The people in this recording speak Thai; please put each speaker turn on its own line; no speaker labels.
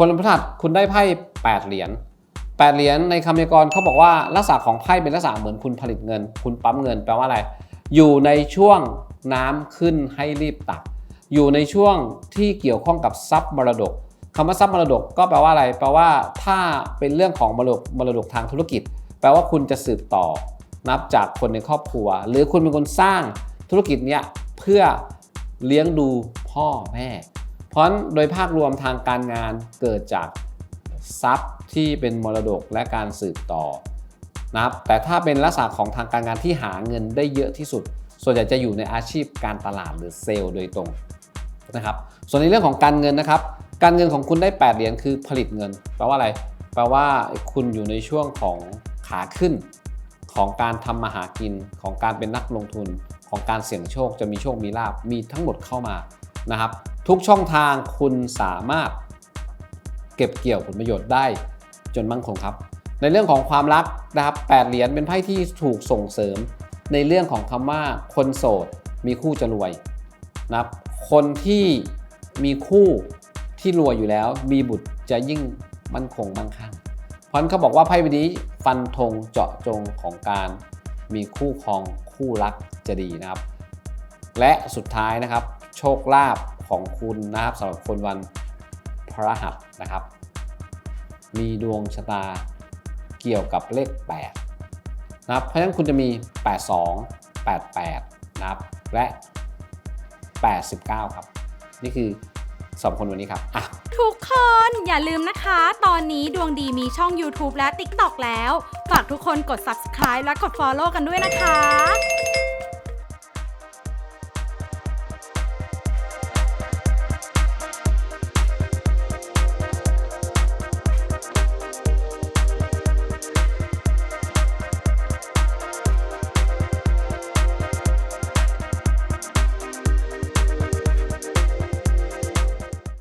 คนพฤหัสคุณได้ไพ่8เหรียญ8เหรียญในคำยากรณ์เขาบอกว่าลักษณะของไพ่เป็นลักษณะเหมือนคุณผลิตเงิน คุณปั๊มเงินแปลว่าอะไร อยู่ในช่วงน้ำขึ้นให้รีบตัก อยู่ในช่วงที่เกี่ยวข้องกับทรัพย์มรดกคำว่าทรัพย์มรดกก็แปลว่าอะไร แปลว่าถ้าเป็นเรื่องของมรดกมรดกทางธุรกิจ แปลว่าคุณจะสืบต่อ นับจากคนในครอบครัว หรือคุณเป็นคนสร้างธุรกิจเนี้ยเพื่อเลี้ยงดูพ่อแม่ เพราะโดยภาพรวมทางการงานเกิดจากทรัพย์ที่เป็นมรดกและการสืบต่อนะครับแต่ถ้าเป็นลักษณะของทางการงานที่หาเงินได้เยอะที่สุด ส่วนใหญ่จะอยู่ในอาชีพการตลาดหรือเซลล์โดยตรงนะครับ ส่วนในเรื่องของการเงินนะครับ การเงินของคุณได้ 8 เหรียญคือผลิตเงิน แปลว่าอะไร แปลว่าคุณอยู่ในช่วงของขาขึ้น ของการทำมาหากิน ของการเป็นนักลงทุน ของการเสี่ยงโชค จะมีโชคมีลาบมีทั้งหมดเข้ามา นะครับ ทุกช่องทางคุณสามารถเก็บเกี่ยวผลประโยชน์ได้จนมั่งคงครับ ในเรื่องของความรักนะครับแปดเหรียญเป็นไพ่ที่ถูกส่งเสริม ในเรื่องของคำว่าคนโสดมีคู่จะรวยนะครับคนที่มีคู่ที่รวยอยู่แล้ว มีบุตรจะยิ่งมั่นคงมั่งคั่งเพราะฉะนั้นเขาบอกว่าไพ่ใบนี้ฟันธงเจาะจงของการมีคู่ครองคู่รักจะดีนะครับ และสุดท้ายนะครับ โชคลาภของคุณนะครับสำหรับคนวันพระหัสนะครับ มีดวงชะตาเกี่ยวกับเลข 8 นะครับ เพราะฉะนั้นคุณจะมี 82 88 นะครับ และ 89 ครับ นี่คือสองคนวันนี้ครับอะ
ทุกคนอย่าลืมนะคะ ตอนนี้ดวงดีมีช่อง YouTube และ TikTok แล้ว ฝากทุกคนกด subscribe และกด follow กันด้วยนะคะ